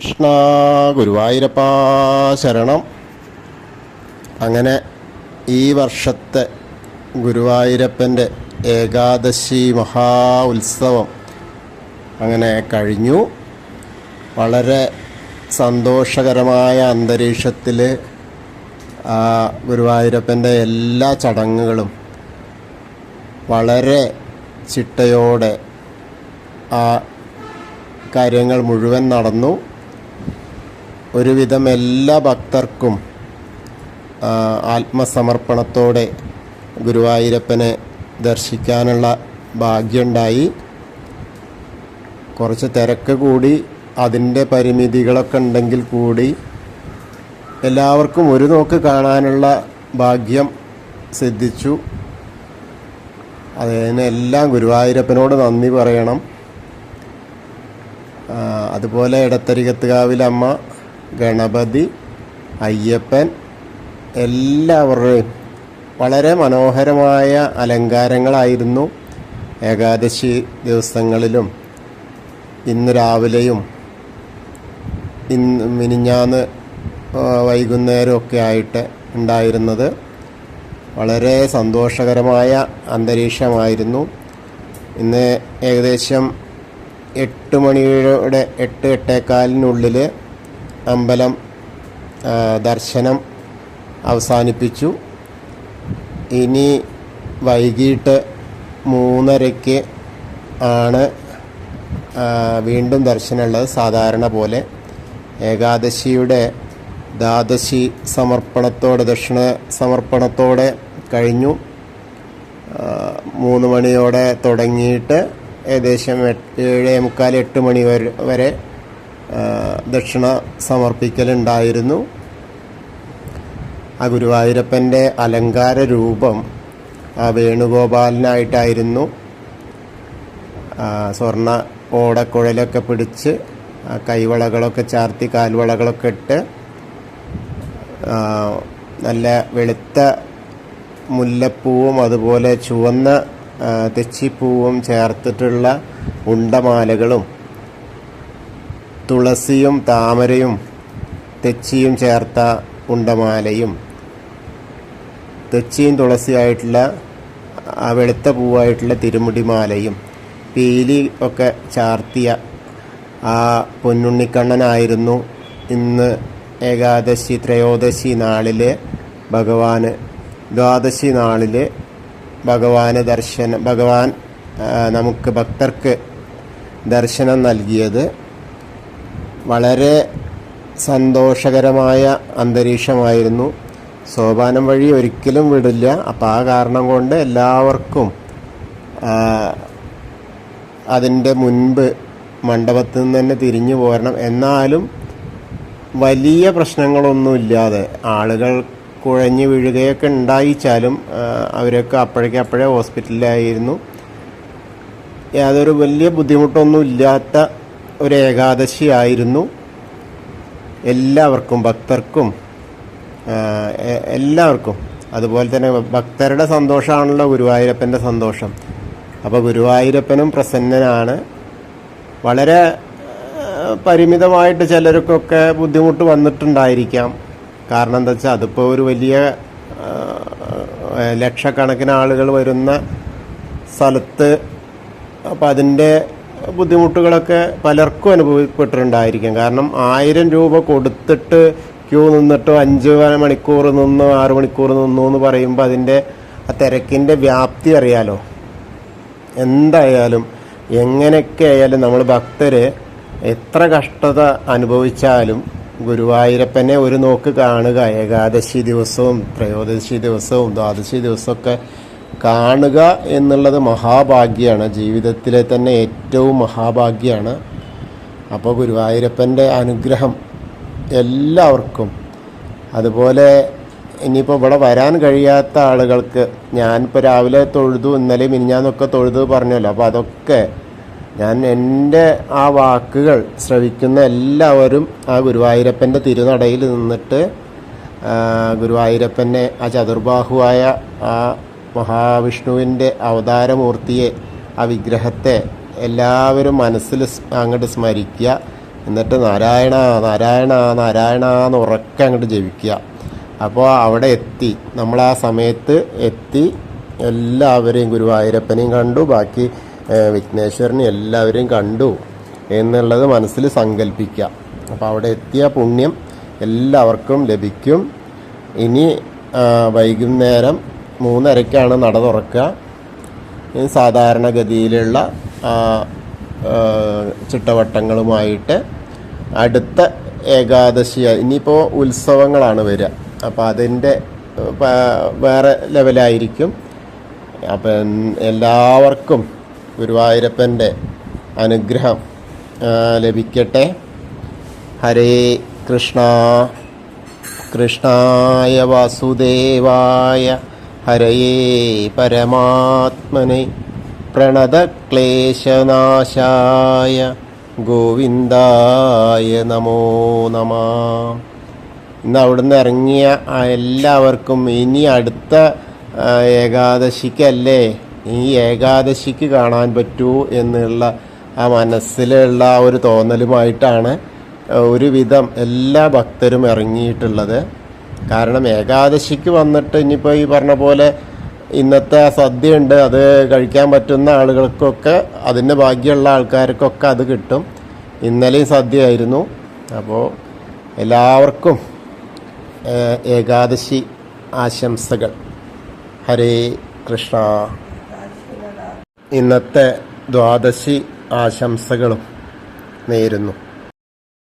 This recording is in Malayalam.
കൃഷ്ണ ഗുരുവായൂരപ്പ ശരണം. അങ്ങനെ ഈ വർഷത്തെ ഗുരുവായൂരപ്പന്റെ ഏകാദശി മഹാ ഉത്സവം അങ്ങനെ കഴിഞ്ഞു. വളരെ സന്തോഷകരമായ അന്തരീക്ഷത്തിൽ ഗുരുവായൂരപ്പന്റെ എല്ലാ ചടങ്ങുകളും വളരെ ചിട്ടയോടെ ആ കാര്യങ്ങൾ മുഴുവൻ നടന്നു. ഒരുവിധം എല്ലാ ഭക്തർക്കും ആത്മസമർപ്പണത്തോടെ ഗുരുവായൂരപ്പനെ ദർശിക്കാനുള്ള ഭാഗ്യമുണ്ടായി. കുറച്ച് തിരക്ക് കൂടി അതിന്റെ പരിമിതികളൊക്കെ ഉണ്ടെങ്കിൽ കൂടി എല്ലാവർക്കും ഒരു നോക്ക് കാണാനുള്ള ഭാഗ്യം സിദ്ധിച്ചു. അതിനെല്ലാം ഗുരുവായൂരപ്പനോട് നന്ദി പറയണം. അതുപോലെ ഇടത്തരികത്തുകാവിലമ്മ ഗണപതി അയ്യപ്പൻ എല്ലാവരുടെയും വളരെ മനോഹരമായ അലങ്കാരങ്ങളായിരുന്നു ഏകാദശി ദിവസങ്ങളിലും ഇന്ന് രാവിലെയും ഇന്ന് മിനിഞ്ഞാന്ന് വൈകുന്നേരമൊക്കെ ആയിട്ട് ഉണ്ടായിരുന്നത്. വളരെ സന്തോഷകരമായ അന്തരീക്ഷമായിരുന്നു. ഇന്ന് ഏകദേശം എട്ട് മണിയുടെ എട്ട് എട്ടേക്കാലിനുള്ളിൽ അമ്പലം ദർശനം അവസാനിപ്പിച്ചു. ഇനി വൈകിട്ട് മൂന്നരയ്ക്ക് ആണ് വീണ്ടും ദർശനമുള്ളത്. സാധാരണ പോലെ ഏകാദശിയുടെ ദ്വാദശി സമർപ്പണത്തോടെ ദക്ഷിണ സമർപ്പണത്തോടെ കഴിഞ്ഞു. മൂന്ന് മണിയോടെ തുടങ്ങിയിട്ട് ഏകദേശം എട്ട് ഏഴേ മുക്കാൽ എട്ട് മണി വരെ ദക്ഷിണ സമർപ്പിക്കലുണ്ടായിരുന്നു. ആ ഗുരുവായൂരപ്പന്റെ അലങ്കാര രൂപം ആ വേണുഗോപാലനായിട്ടായിരുന്നു. സ്വർണ സ്വർണ ഓടക്കുഴലൊക്കെ പിടിച്ച് കൈവളകളൊക്കെ ചാർത്തി കാൽവളകളൊക്കെ ഇട്ട് നല്ല വെളുത്ത മുല്ലപ്പൂവും അതുപോലെ ചുവന്ന തെച്ചിപ്പൂവും ചേർത്തിട്ടുള്ള ഉണ്ടമാലകളും തുളസിയും താമരയും തെച്ചിയും ചേർത്ത ഉണ്ടമാലയും തെച്ചിയും തുളസിയായിട്ടുള്ള ആ വെളുത്ത പൂവായിട്ടുള്ള തിരുമുടിമാലയും. പീലി ഒക്കെ ചാർത്തിയ ആ പൊന്നുണ്ണിക്കണ്ണനായിരുന്നു ഇന്ന് ഏകാദശി ത്രയോദശി നാളിലെ ഭഗവാന് ദ്വാദശി നാളിൽ ഭഗവാന് ദർശനം ഭഗവാൻ നമുക്ക് ഭക്തർക്ക് ദർശനം നൽകിയത്. വളരെ സന്തോഷകരമായ അന്തരീക്ഷമായിരുന്നു. സോപാനം വഴി ഒരിക്കലും വിടില്ല. അപ്പോൾ ആ കാരണം കൊണ്ട് എല്ലാവർക്കും അതിന്റെ മുൻപ് മണ്ഡപത്തിൽ നിന്ന് തന്നെ തിരിഞ്ഞു പോരണം. എന്നാലും വലിയ പ്രശ്നങ്ങളൊന്നുമില്ലാതെ ആളുകൾ കുഴഞ്ഞു വീഴുകയൊക്കെ ഉണ്ടായിച്ചാലും അവരൊക്കെ അപ്പോഴേക്കും അപ്പോഴേ ഹോസ്പിറ്റലിലായിരുന്നു. യാതൊരു വലിയ ബുദ്ധിമുട്ടൊന്നും ഇല്ലാത്ത ഒരു ഏകാദശി ആയിരുന്നു എല്ലാവർക്കും ഭക്തർക്കും എല്ലാവർക്കും. അതുപോലെ തന്നെ ഭക്തരുടെ സന്തോഷമാണല്ലോ ഗുരുവായൂരപ്പന്റെ സന്തോഷം. അപ്പോൾ ഗുരുവായൂരപ്പനും പ്രസന്നനാണ്. വളരെ പരിമിതമായിട്ട് ചിലർക്കൊക്കെ ബുദ്ധിമുട്ട് വന്നിട്ടുണ്ടായിരിക്കാം. കാരണം എന്താ വെച്ചാൽ അതിപ്പോൾ ഒരു വലിയ ലക്ഷക്കണക്കിന് ആളുകൾ വരുന്ന സ്ഥലത്ത് അപ്പോൾ അതിന്റെ ബുദ്ധിമുട്ടുകളൊക്കെ പലർക്കും അനുഭവപ്പെട്ടിട്ടുണ്ടായിരിക്കും. കാരണം ആയിരം രൂപ കൊടുത്തിട്ട് ക്യൂ നിന്നിട്ടോ അഞ്ച് മണിക്കൂർ നിന്ന് ആറ് മണിക്കൂർ നിന്നു എന്ന് പറയുമ്പോൾ അതിന്റെ ആ തിരക്കിന്റെ വ്യാപ്തി അറിയാലോ? എന്തായാലും എങ്ങനെയൊക്കെ ആയാലും നമ്മൾ ഭക്തർ എത്ര കഷ്ടത അനുഭവിച്ചാലും ഗുരുവായൂരപ്പനെ ഒരു നോക്ക് കാണുക. ഏകാദശി ദിവസവും ത്രയോദശി ദിവസവും ദ്വാദശി ദിവസമൊക്കെ കാണുക എന്നുള്ളത് മഹാഭാഗ്യമാണ്. ജീവിതത്തിലെ തന്നെ ഏറ്റവും മഹാഭാഗ്യമാണ്. അപ്പോൾ ഗുരുവായൂരപ്പന്റെ അനുഗ്രഹം എല്ലാവർക്കും. അതുപോലെ ഇനിയിപ്പോൾ ഇവിടെ വരാൻ കഴിയാത്ത ആളുകൾക്ക് ഞാനിപ്പോൾ രാവിലെ തൊഴുതു ഇന്നലെ മിനിഞ്ഞാന്നൊക്കെ തൊഴുതു പറഞ്ഞല്ലോ. അപ്പോൾ അതൊക്കെ ഞാൻ എന്റെ ആ വാക്കുകൾ ശ്രവിക്കുന്ന എല്ലാവരും ആ ഗുരുവായൂരപ്പന്റെ തിരുനടയിൽ നിന്നിട്ട് ഗുരുവായൂരപ്പനെ ആ ചതുർബാഹുവായ ആ മഹാവിഷ്ണുവിന്റെ അവതാരമൂർത്തിയെ ആ വിഗ്രഹത്തെ എല്ലാവരും മനസ്സിൽ അങ്ങോട്ട് സ്മരിക്കുക. എന്നിട്ട് നാരായണ നാരായണ നാരായണ എന്ന് ഉറക്കെ അങ്ങോട്ട് ജപിക്കുക. അപ്പോൾ അവിടെ എത്തി. നമ്മൾ ആ സമയത്ത് എത്തി. എല്ലാവരെയും ഗുരുവായൂരപ്പനെയും കണ്ടു. ബാക്കി വിഘ്നേശ്വരനെയും എല്ലാവരെയും കണ്ടു എന്നുള്ളത് മനസ്സിൽ സങ്കല്പിക്കുക അപ്പോൾ അവിടെ എത്തിയ പുണ്യം എല്ലാവർക്കും ലഭിക്കും. ഇനി വൈകുന്നേരം മൂന്നരയ്ക്കാണ് നട തുറക്കുക. സാധാരണഗതിയിലുള്ള ചിട്ടവട്ടങ്ങളുമായിട്ട് അടുത്ത ഏകാദശി ഇനിയിപ്പോൾ ഉത്സവങ്ങളാണ് വരിക. അപ്പോൾ അതിന്റെ വേറെ ലെവലായിരിക്കും. അപ്പം എല്ലാവർക്കും ഗുരുവായൂരപ്പന്റെ അനുഗ്രഹം ലഭിക്കട്ടെ. ഹരേ കൃഷ്ണ. കൃഷ്ണായ വാസുദേവായ ഹരയേ പരമാത്മനെ പ്രണതക്ലേശനാശായ ഗോവിന്ദായ നമോ നമ. ഇന്ന് അവിടുന്ന് ഇറങ്ങിയ എല്ലാവർക്കും ഇനി അടുത്ത ഏകാദശിക്കല്ലേ? ഈ ഏകാദശിക്ക് കാണാൻ പറ്റൂ എന്നുള്ള ആ മനസ്സിലുള്ള ആ ഒരു തോന്നലുമായിട്ടാണ് ഒരുവിധം എല്ലാ ഭക്തരും ഇറങ്ങിയിട്ടുള്ളത്. കാരണം ഏകാദശിക്ക് വന്നിട്ട് ഇനിയിപ്പോൾ ഈ പറഞ്ഞ പോലെ ഇന്നത്തെ സദ്യ ഉണ്ട് അത് കഴിക്കാൻ പറ്റുന്ന ആളുകൾക്കൊക്കെ അതിന്റെ ഭാഗ്യമുള്ള ആൾക്കാർക്കൊക്കെ അത് കിട്ടും. ഇന്നലെയും സദ്യയായിരുന്നു. അപ്പോൾ എല്ലാവർക്കും ഏകാദശി ആശംസകൾ. ഹരേ കൃഷ്ണ. ഇന്നത്തെ ദ്വാദശി ആശംസകളും നേരുന്നു.